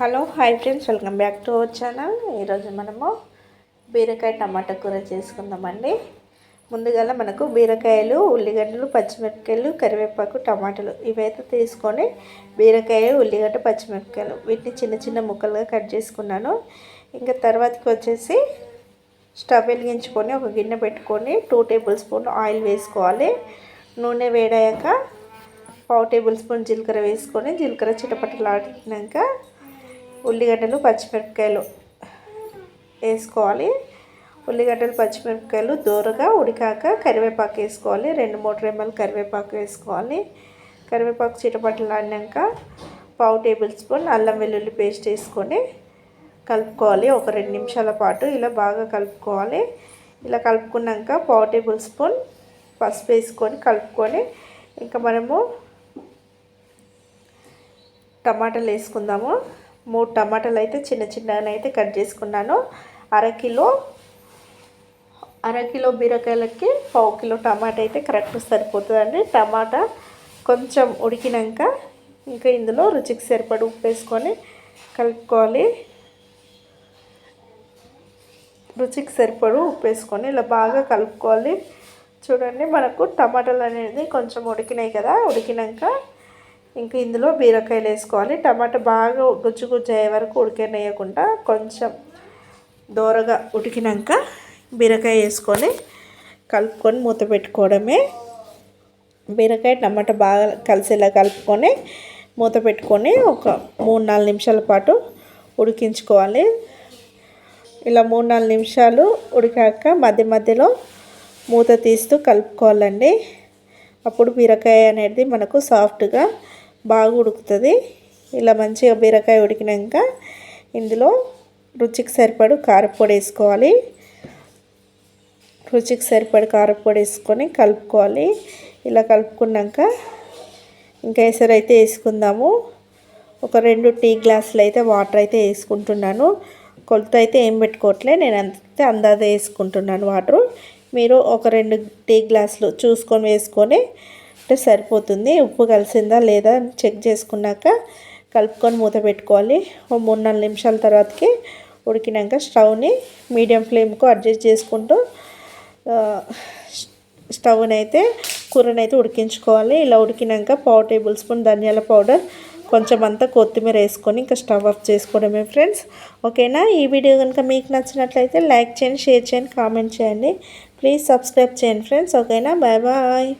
Hello hi friends welcome back to our channel. ఈరోజు మనము బీరకాయ టమాటా కూర చేసుకుందామండి. ముందుగా మనకు బీరకాయలు ఉల్లిగడ్డలు పచ్చిమిరపకాయలు కరివేపాకు టమాటాలు ఇవైతే తీసుకొని బీరకాయ ఉల్లిగడ్డ పచ్చిమిరపకాయలు వీటిని చిన్న చిన్న ముక్కలుగా కట్ చేసుకున్నాను. ఇంకా తర్వాతకి వచ్చేసి స్టవ్ వెలిగించుకొని ఒక గిన్నె పెట్టుకొని టూ టేబుల్ స్పూన్ ఆయిల్ వేసుకోవాలి. నూనె వేడాక పావు టేబుల్ స్పూన్ జీలకర్ర వేసుకొని జీలకర్ర చిటపటలాడినాక ఉల్లిగడ్డలు పచ్చిమిరపకాయలు వేసుకోవాలి. ఉల్లిగడ్డలు పచ్చిమిరపకాయలు దూరగా ఉడికాక కరివేపాకు వేసుకోవాలి. రెండు మూడు రెమ్మలు కరివేపాకు వేసుకోవాలి. కరివేపాకు చిటపటలాడినాక పావు టేబుల్ స్పూన్ అల్లం వెల్లుల్లి పేస్ట్ వేసుకొని కలుపుకోవాలి. ఒక రెండు నిమిషాల పాటు ఇలా బాగా కలుపుకోవాలి. ఇలా కలుపుకున్నాక పావు టేబుల్ స్పూన్ పసుపు వేసుకొని కలుపుకొని ఇంకా మనము టమాటాలు వేసుకుందాము. మూడు టమాటాలు అయితే చిన్న చిన్నగా అయితే కట్ చేసుకున్నాను. అరకిలో అరకిలో బీరకాయలకి పావు కిలో టమాటా అయితే కరెక్ట్ సరిపోతుందండి. టమాటా కొంచెం ఉడికినాక ఇంకా ఇందులో రుచికి సరిపడి ఉప్పు వేసుకొని కలుపుకోవాలి. రుచికి సరిపడు ఉప్పు వేసుకొని ఇలా బాగా కలుపుకోవాలి. చూడండి మనకు టమాటాలు అనేది కొంచెం ఉడికినాయి కదా ఉడికినాక ఇంకా ఇందులో బీరకాయలు వేసుకోవాలి. టమాటా బాగా గుజ్జు గుజ్జు అయ్యే వరకు ఉడికనేయకుండా కొంచెం దోరగా ఉడికినాక బీరకాయ వేసుకొని కలుపుకొని మూత పెట్టుకోవడమే. బీరకాయ టమాటా బాగా కలిసేలా కలుపుకొని మూత పెట్టుకొని ఒక మూడు నాలుగు నిమిషాల పాటు ఉడికించుకోవాలి. ఇలా మూడు నాలుగు నిమిషాలు ఉడికాక మధ్య మధ్యలో మూత తీస్తూ కలుపుకోవాలండి. అప్పుడు బీరకాయ అనేది మనకు సాఫ్ట్గా బాగా ఉడుకుతుంది. ఇలా మంచిగా బీరకాయ ఉడికినాక ఇందులో రుచికి సరిపడు కారపొడి వేసుకోవాలి. రుచికి సరిపడి కారపొడి వేసుకొని కలుపుకోవాలి. ఇలా కలుపుకున్నాక ఇంకా ఎసరు అయితే వేసుకుందాము. ఒక రెండు టీ గ్లాసులు అయితే వాటర్ అయితే వేసుకుంటున్నాను. కొలత అయితే ఏం పెట్టుకోవట్లే నేను అంతే అందాజ వేసుకుంటున్నాను వాటర్. మీరు ఒక రెండు టీ గ్లాసులు చూసుకొని వేసుకొని అంటే సరిపోతుంది. ఉప్పు కలిసిందా లేదా చెక్ చేసుకున్నాక కలుపుకొని మూత పెట్టుకోవాలి. ఓ మూడు నాలుగు నిమిషాల తర్వాతకి ఉడికినాక స్టవ్ని మీడియం ఫ్లేమ్కు అడ్జస్ట్ చేసుకుంటూ స్టవ్ని అయితే కూరని అయితే ఉడికించుకోవాలి. ఇలా ఉడికినాక పావు టేబుల్ స్పూన్ ధనియాల పౌడర్ కొంచెం అంతా కొత్తిమీర వేసుకొని ఇంకా స్టవ్ ఆఫ్ చేసుకోవడమే ఫ్రెండ్స్. ఓకేనా? ఈ వీడియో కనుక మీకు నచ్చినట్లయితే లైక్ చేయండి షేర్ చేయండి కామెంట్ చేయండి. ప్లీజ్ సబ్స్క్రైబ్ చేయండి ఫ్రెండ్స్. ఓకేనా? Bye bye.